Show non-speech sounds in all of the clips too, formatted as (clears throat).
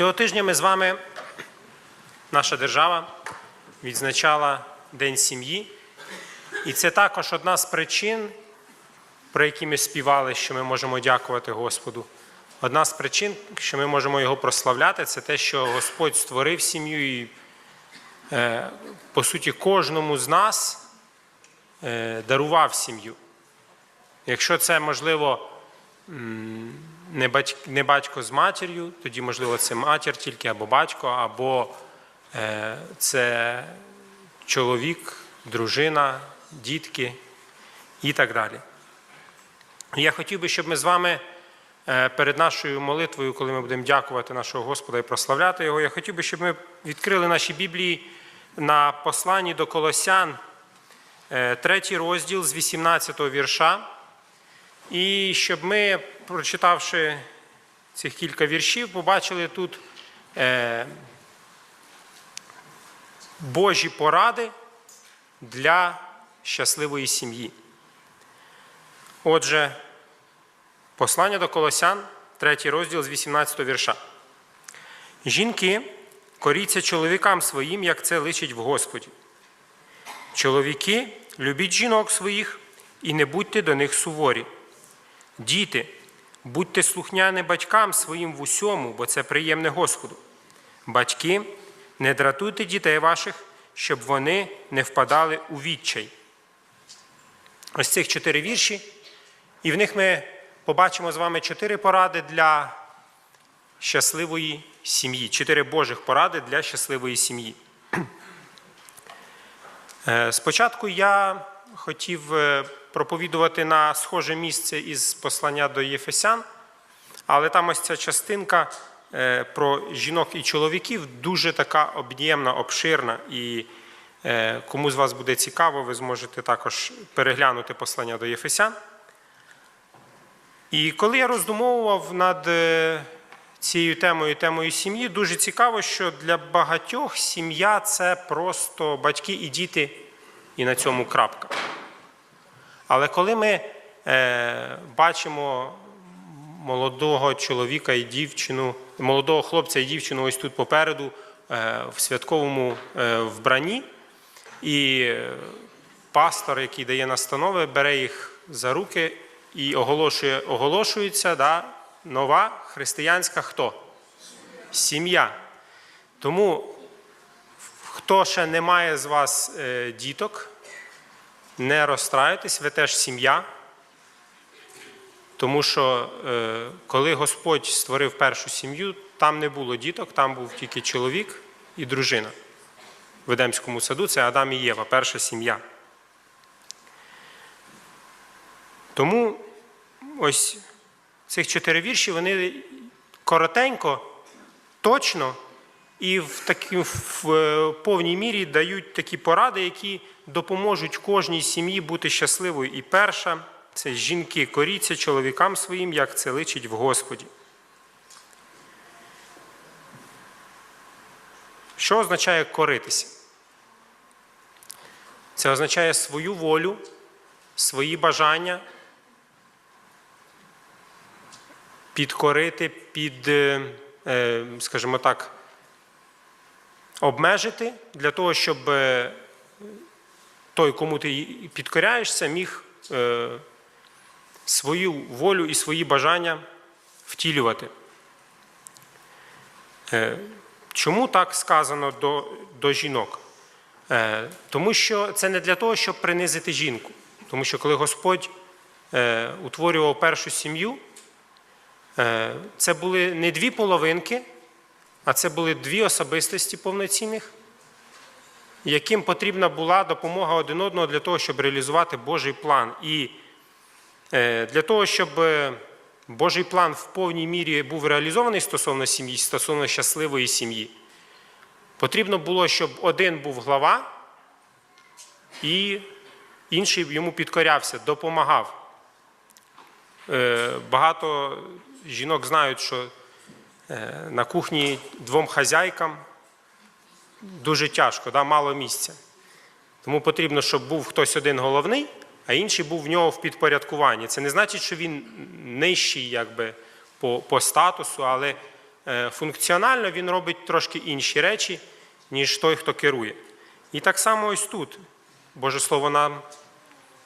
Цього тижня ми з вами, наша держава, відзначала День сім'ї. І це також одна з причин, про які ми співали, що ми можемо дякувати Господу. Одна з причин, що ми можемо його прославляти, це те, що Господь створив сім'ю і, е, по суті, кожному з нас е, дарував сім'ю. Якщо це, можливо, не батько, з матір'ю, тоді, можливо, це матір тільки або батько, або е, це чоловік, дружина, дітки і так далі. Я хотів би, щоб ми з вами е, перед нашою молитвою, коли ми будемо дякувати нашого Господа і прославляти Його, я хотів би, щоб ми відкрили наші Біблії на посланні до Колосян, е, третій розділ з 18 вірша. І щоб ми, прочитавши цих кілька віршів, побачили тут е, Божі поради для щасливої сім'ї. Отже, послання до Колосян, третій розділ з 18 вірша. Жінки, коріться чоловікам своїм, як це личить в Господі. Чоловіки, любіть жінок своїх і не будьте до них суворі. Діти, будьте слухняні батькам своїм в усьому, бо це приємне Господу. Батьки, не дратуйте дітей ваших, щоб вони не впадали у відчай. Ось цих чотири вірші, і в них ми побачимо з вами чотири поради для щасливої сім'ї, чотири Божих поради для щасливої сім'ї. Е, Спочатку я хотів е, проповідувати на схоже місце із послання до Єфесян, але там ось ця частинка е, про жінок і чоловіків дуже така об'ємна, обширна. І е, кому з вас буде цікаво, ви зможете також переглянути послання до Єфесян. І коли я роздумовував над е, цією темою, темою сім'ї, дуже цікаво, що для багатьох сім'я це просто батьки і діти, і на цьому крапка. Але коли ми е, бачимо молодого чоловіка і дівчину, молодого хлопця і дівчину ось тут попереду е, в святковому е, вбранні, і пастор, який дає настанови, бере їх за руки і оголошує, оголошується да, нова християнська хто? Сім'я. Тому хто ще не має з вас діток, не розстраюйтесь, ви теж сім'я. Тому що е, коли Господь створив першу сім'ю, там не було діток, там був тільки чоловік і дружина. В Едемському саду це Адам і Єва, перша сім'я. Тому ось цих чотири вірші, вони коротенько, точно і в, такі, в е, повній мірі дають такі поради, які допоможуть кожній сім'ї бути щасливою. І перша це жінки коріться чоловікам своїм, як це личить в Господі. Що означає коритися? Це означає свою волю, свої бажання підкорити, під, е, е, скажімо так, обмежити для того, щоб е, той, кому ти підкоряєшся, міг е, свою волю і свої бажання втілювати. Е, Чому так сказано до, до жінок? Тому що це не для того, щоб принизити жінку. Тому що коли Господь утворював першу сім'ю, це були не дві половинки, а це були дві особистості повноцінних, яким потрібна була допомога один одного для того, щоб реалізувати Божий план. І е, для того, щоб е, Божий план в повній мірі був реалізований стосовно сім'ї, стосовно щасливої сім'ї, потрібно було, щоб один був глава і інший йому підкорявся, допомагав. Е, Багато жінок знають, що на кухні двом хазяйкам дуже тяжко, да, мало місця. Тому потрібно, щоб був хтось один головний, а інший був в нього в підпорядкуванні. Це не значить, що він нижчий якби, по, по статусу, але е, функціонально він робить трошки інші речі, ніж той, хто керує. І так само ось тут Боже Слово нам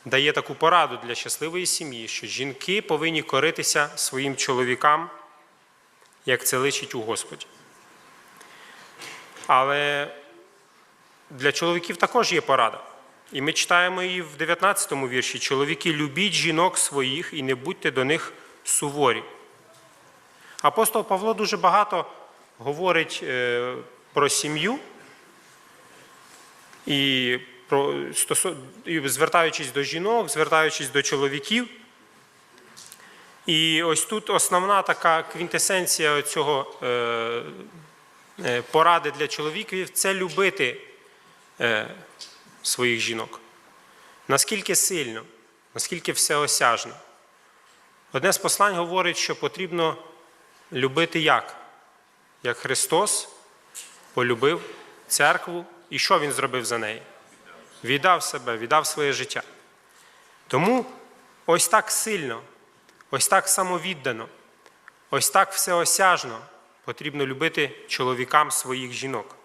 дає таку пораду для щасливої сім'ї, що жінки повинні коритися своїм чоловікам, як це личить у Господі. Але для чоловіків також є порада. І ми читаємо її в 19 му вірші: чоловіки, любіть жінок своїх і не будьте до них суворі. Апостол Павло дуже багато говорить е, про сім'ю і, про, звертаючись до жінок, звертаючись до чоловіків. І ось тут основна така квінтесенція цього е, е, поради для чоловіків це любити е, своїх жінок. Наскільки сильно, наскільки всеосяжно. Одне з послань говорить, що потрібно любити як? Як Христос полюбив церкву, і що Він зробив за неї? Віддав себе, віддав своє життя. Тому ось так сильно, ось так самовіддано, ось так всеосяжно потрібно любити чоловікам своїх жінок.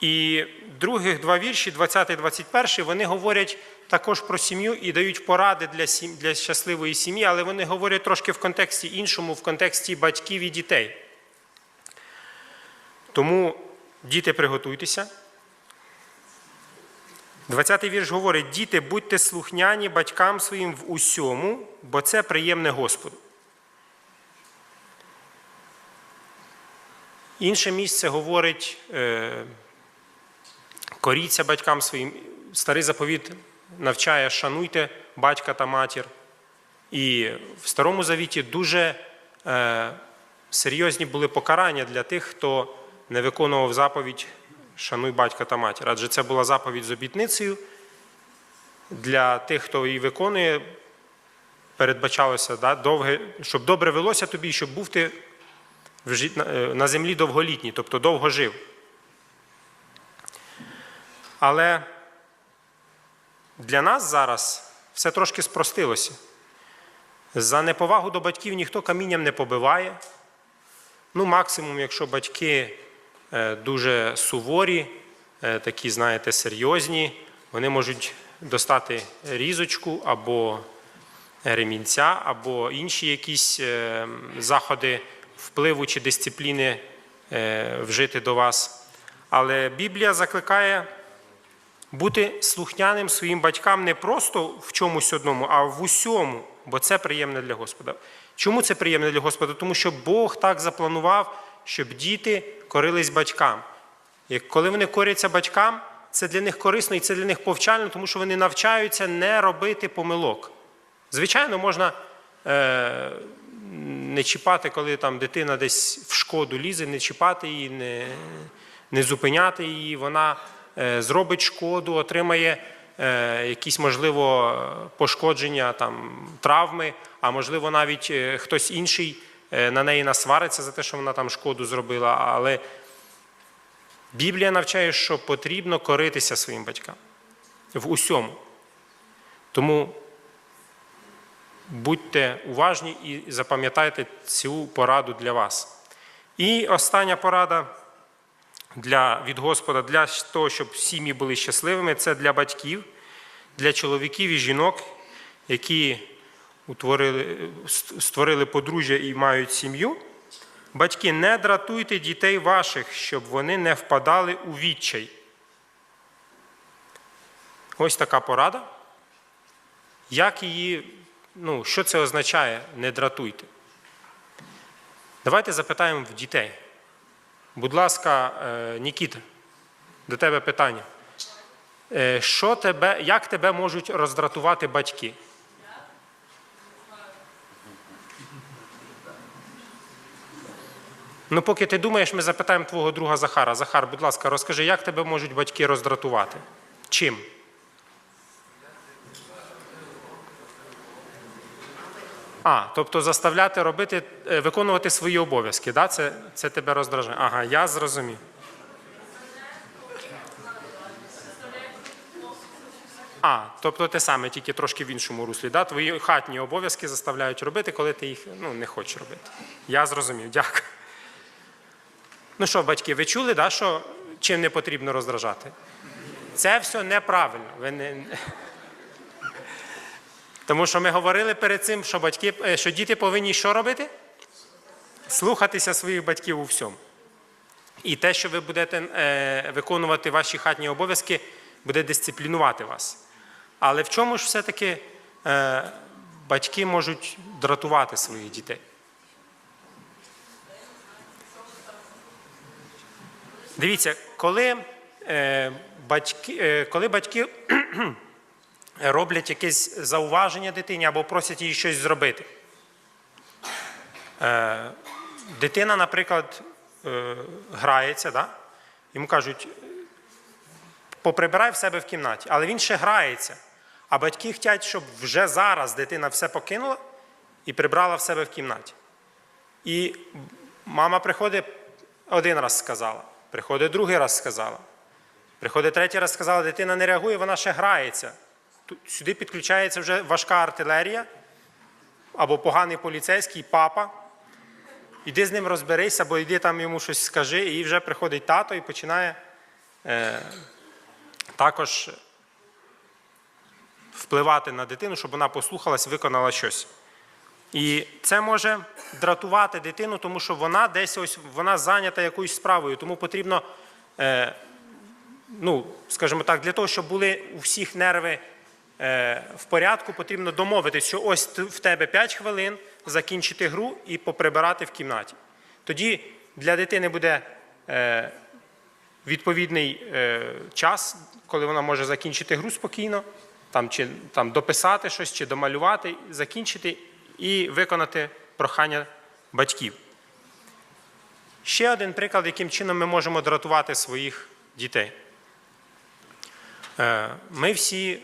І других два вірші, 20 і 21, вони говорять також про сім'ю і дають поради для, сім... для щасливої сім'ї, але вони говорять трошки в контексті іншому, в контексті батьків і дітей. Тому діти, приготуйтеся. 20-й вірш говорить: діти, будьте слухняні батькам своїм в усьому, бо це приємне Господу. Інше місце говорить, е, коріться батькам своїм. Старий заповіт навчає, шануйте батька та матір. І в Старому Завіті дуже е, серйозні були покарання для тих, хто не виконував заповідь Шануй батька та матір. Адже це була заповідь з обітницею. Для тих, хто її виконує, передбачалося, да, довге, щоб добре велося тобі, щоб був ти жит- на- е, землі довголітній, тобто довго жив. Але для нас зараз все трошки спростилося. За неповагу до батьків ніхто камінням не побиває. Ну, максимум, якщо батьки е, дуже суворі, е, такі, знаєте, серйозні, вони можуть достати різочку або ремінця, або інші якісь е, заходи впливу чи дисципліни е, вжити до вас. Але Біблія закликає бути слухняним своїм батькам не просто в чомусь одному, а в усьому, бо це приємне для Господа. Чому це приємне для Господа? Тому що Бог так запланував, щоб діти корились батькам. І коли вони коряться батькам, це для них корисно і це для них повчально, тому що вони навчаються не робити помилок. Звичайно, можна е, не чіпати, коли там дитина десь в шкоду лізе, не чіпати її, не, не зупиняти її. Вона е, зробить шкоду, отримає е, якісь, можливо, пошкодження, там, травми, а можливо, навіть е, хтось інший на неї насвариться за те, що вона там шкоду зробила. Але Біблія навчає, що потрібно коритися своїм батькам в усьому. Тому будьте уважні і запам'ятайте цю пораду для вас. І остання порада для, від Господа для того, щоб сім'ї були щасливими, це для батьків, для чоловіків і жінок, які утворили, створили подружжя і мають сім'ю. Батьки, не дратуйте дітей ваших, щоб вони не впадали у відчай. Ось така порада. Як її, ну, що це означає не дратуйте? Давайте запитаємо в дітей. Будь ласка, е, Нікіта, до тебе питання. Е, Що тебе, як тебе можуть роздратувати батьки? Ну, поки ти думаєш, ми запитаємо твого друга Захара. Захар, будь ласка, розкажи, як тебе можуть батьки роздратувати? Чим? А, тобто заставляти робити, е, виконувати свої обов'язки, да? це, це тебе роздражає. Ага, я зрозумів. А, тобто те саме, тільки трошки в іншому руслі. Да? Твої хатні обов'язки заставляють робити, коли ти їх ну, не хочеш робити. Я зрозумів, дякую. Ну що, батьки, ви чули, да, що чим не потрібно роздражати? Це все неправильно. Ви не... Тому що ми говорили перед цим, що, батьки, е, що діти повинні що робити? Слухатися своїх батьків у всьому. І те, що ви будете е, виконувати ваші хатні обов'язки, буде дисциплінувати вас. Але в чому ж все-таки е, батьки можуть дратувати своїх дітей? Дивіться, коли е, батьки, е, коли батьки (clears throat) роблять якесь зауваження дитині або просять її щось зробити. Е, дитина, наприклад, е, грається, да? йому кажуть, поприбирай в себе в кімнаті, але він ще грається. А батьки хочуть, щоб вже зараз дитина все покинула і прибрала в себе в кімнаті. І мама приходить один раз сказала, приходить другий раз сказала, приходить третій раз сказала, дитина не реагує, вона ще грається. Сюди підключається вже важка артилерія або поганий поліцейський папа. Іди з ним розберись, або йди там йому щось скажи, і вже приходить тато і починає е, також впливати на дитину, щоб вона послухалась, виконала щось. І це може дратувати дитину, тому що вона десь ось вона зайнята якоюсь справою. Тому потрібно, е, ну, скажімо так, для того, щоб були у всіх нерви е, в порядку, потрібно домовитися, що ось в тебе 5 хвилин закінчити гру і поприбирати в кімнаті. Тоді для дитини буде е, відповідний е, час, коли вона може закінчити гру спокійно, там, чи там, дописати щось, чи домалювати, закінчити і виконати прохання батьків. Ще один приклад, яким чином ми можемо дратувати своїх дітей. Е, Ми всі,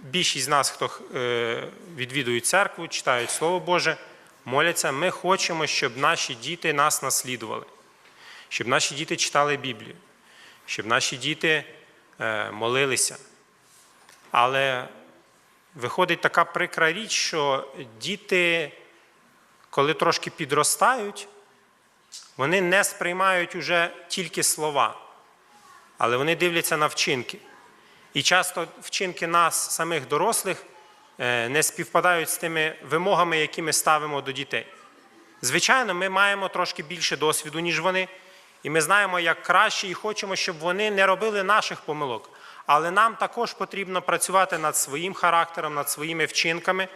більшість з нас, хто е, відвідують церкву, читають Слово Боже, моляться, ми хочемо, щоб наші діти нас наслідували, щоб наші діти читали Біблію, щоб наші діти е, молилися. Але виходить така прикра річ, що діти, коли трошки підростають, вони не сприймають уже тільки слова, але вони дивляться на вчинки. І часто вчинки нас, самих дорослих, е, не співпадають з тими вимогами, які ми ставимо до дітей. Звичайно, ми маємо трошки більше досвіду, ніж вони, і ми знаємо, як краще, і хочемо, щоб вони не робили наших помилок. Але нам також потрібно працювати над своїм характером, над своїми вчинками,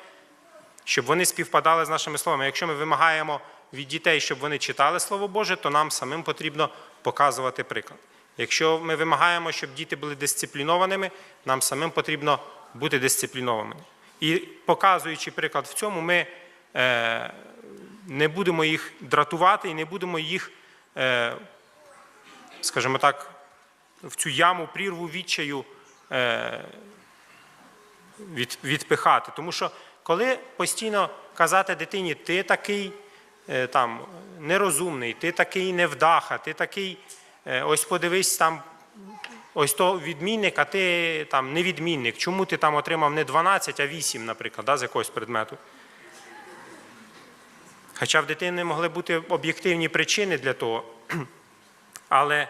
щоб вони співпадали з нашими словами. Якщо ми вимагаємо від дітей, щоб вони читали Слово Боже, то нам самим потрібно показувати приклад. Якщо ми вимагаємо, щоб діти були дисциплінованими, нам самим потрібно бути дисциплінованими. І показуючи приклад в цьому, ми е, не будемо їх дратувати і не будемо їх, е, скажімо так, в цю яму, прірву відчаю е, від, відпихати. Тому що коли постійно казати дитині, ти такий е, там, нерозумний, ти такий невдаха, ти такий, е, ось подивись там, ось то відмінник, а ти там невідмінник. Чому ти там отримав не 12, а 8, наприклад, да, з якогось предмету? Хоча в дитини могли бути об'єктивні причини для того. (clears throat) Але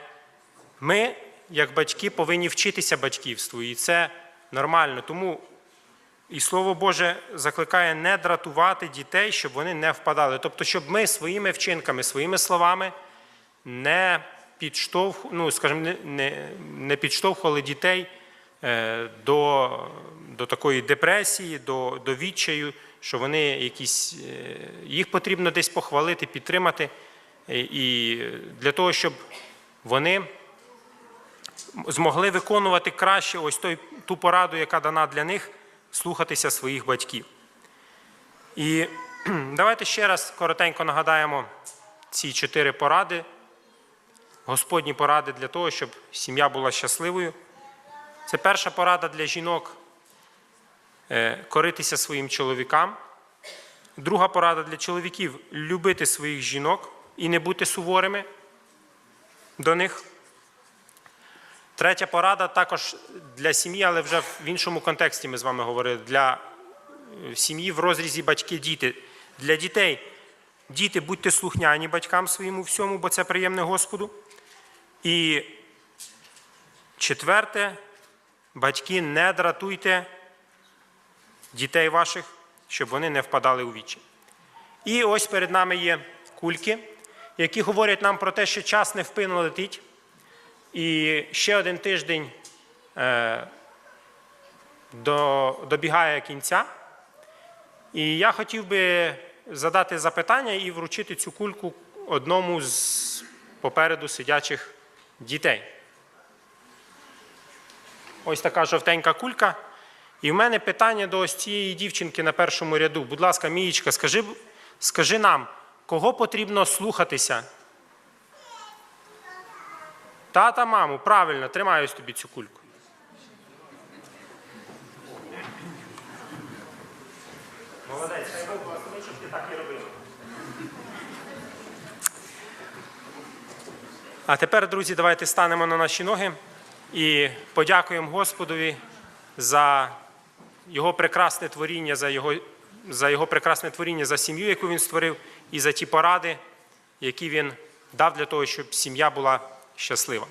ми, як батьки, повинні вчитися батьківству, і це нормально. Тому і Слово Боже закликає не дратувати дітей, щоб вони не впадали. Тобто, щоб ми своїми вчинками, своїми словами не підштовх, ну, скажімо, не, не, не підштовхували дітей е, до, до такої депресії, до, до відчаю, що вони якісь, е, їх потрібно десь похвалити, підтримати. І для того, щоб вони змогли виконувати краще ось той, ту пораду, яка дана для них, слухатися своїх батьків. І (clears throat) давайте ще раз коротенько нагадаємо ці чотири поради, Господні поради для того, щоб сім'я була щасливою. Це перша порада для жінок е, коритися своїм чоловікам. Друга порада для чоловіків любити своїх жінок і не бути суворими до них. Третя порада також для сім'ї, але вже в іншому контексті ми з вами говорили. Для е, сім'ї в розрізі батьки-діти. Для дітей. Діти, будьте слухняні батькам своїм у всьому, бо це приємне Господу. І четверте, батьки, не дратуйте дітей ваших, щоб вони не впадали у вічі. І ось перед нами є кульки, які говорять нам про те, що час невпинно летить. І ще один тиждень е, до, добігає кінця. І я хотів би задати запитання і вручити цю кульку одному з попереду сидячих дітей. Ось така жовтенька кулька. І в мене питання до ось цієї дівчинки на першому ряду. Будь ласка, Мієчка, скажи, скажи нам, кого потрібно слухатися? Тата, маму, правильно, тримаю ось тобі цю кульку. Молодець, хай Бог благословить, щоб ти так і робив. А тепер, друзі, давайте станемо на наші ноги і подякуємо Господові за його прекрасне творіння, за його, за його прекрасне творіння, за сім'ю, яку він створив, і за ті поради, які він дав для того, щоб сім'я була щаслива.